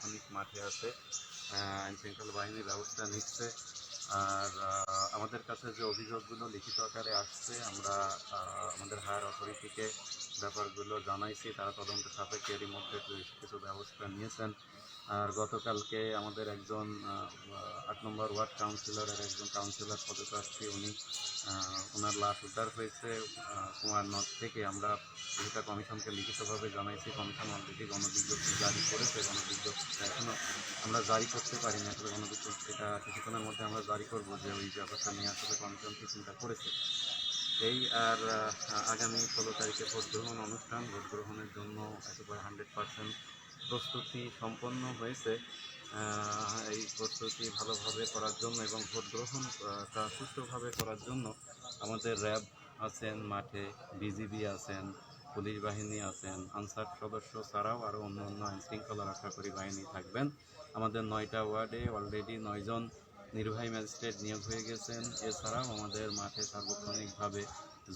সার্বক্ষণিক মাঠে আছে। আইন শৃঙ্খলা বাহিনী ব্যবস্থা নিচ্ছে। আর আমাদের কাছে যে অভিযোগগুলো লিখিত আকারে আসছে, আমরা আমাদের হায়ার অথরিটিকে ব্যাপারগুলো জানাইছি। তারা তদন্ত সাপেক্ষে এরই মধ্যে কিছু- ব্যবস্থা নিয়েছেন। আর গতকালকে আমাদের একজন আট নম্বর ওয়ার্ড কাউন্সিলরের একজন কাউন্সিলর পদপ্রার্থী, উনি ওনার লাশ উদ্ধার হয়েছে আহ, কুমারনদ থেকে। আমরা যেটা কমিশনকে লিখিতভাবে জানাইছি কমিশন অলরেডি গণবিজ্ঞপ্তি জারি করেছে গণবিজ্ঞপ্তি এখনও আমরা জারি করতে পারি না আসলে গণবিজ্ঞপ্তিটা কিছুক্ষণের মধ্যে আমরা জারি করব যে ওই ব্যাপারটা নিয়ে আসলে কমিশন কি চিন্তা করেছে। এই আর আগামী ষোলো তারিখে ভোট গ্রহণ অনুষ্ঠান। ভোট গ্রহণের জন্য একেবারে হান্ড্রেড পার্সেন্ট প্রস্তুতি সম্পন্ন হয়েছে। এই প্রস্তুতি ভালোভাবে করার জন্য এবং ভোট গ্রহণ সুষ্ঠুভাবে করার জন্য আমাদের র্যাব আছেন, মাঠে বিজিবি আছেন, পুলিশ বাহিনী আছেন, আনসার সদস্য ছাড়াও আরও অন্য অন্য আইনশৃঙ্খলা রক্ষাকারী বাহিনী থাকবেন। আমাদের নয়টা ওয়ার্ডে অলরেডি নয়জন নির্বাহী ম্যাজিস্ট্রেট নিয়োগ হয়ে গেছেন। এছাড়াও আমাদের মাঠে সার্বক্ষণিকভাবে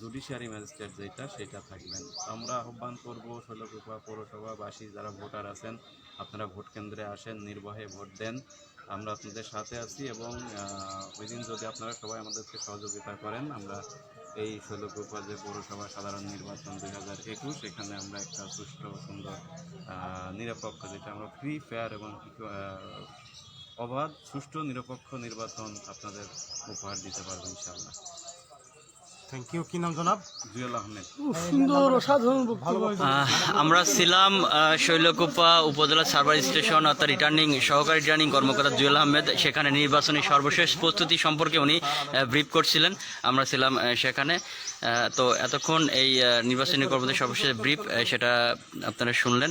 জুডিশিয়ারি ম্যাজিস্ট্রেট যেটা, সেটা থাকবেন। আমরা আহ্বান করব শৈলকুপা পৌরসভাবাসী যারা ভোটার আছেন, আপনারা ভোট কেন্দ্রে আসেন, নির্বাহে ভোট দেন। আমরা আপনাদের সাথে আছি এবং ওই দিন যদি আপনারা সবাই আমাদেরকে সহযোগিতা করেন, আমরা এই শৈলকুপা যে পৌরসভা সাধারণ নির্বাচন দুই হাজার একুশ, এখানে আমরা একটা সুষ্ঠু, সুন্দর নিরপেক্ষ যেটা আমরা ফ্রি ফেয়ার এবং অবাধ সুষ্ঠু নিরপেক্ষ নির্বাচন আপনাদের উপহার দিতে পারব ইনশাল্লাহ থ্যাংক ইউ কি নাম জনাব? জুয়েল আহমেদ। সুন্দর অসাধারণ আমরা ছিলাম শৈলকুপা উপজেলা সার্ভার স্টেশন অর্থাৎ রিটার্নিং সহকারী রিটার্নিং কর্মকর্তা জুয়েল আহমেদ। সেখানে নির্বাচনী সর্বশেষ প্রস্তুতি সম্পর্কে উনি ব্রিফ করছিলেন। আমরা ছিলাম সেখানে। তো এতক্ষণ এই আহ, নির্বাচনী কর্মকর্তার সর্বশেষ ব্রিফ সেটা আপনারা শুনলেন।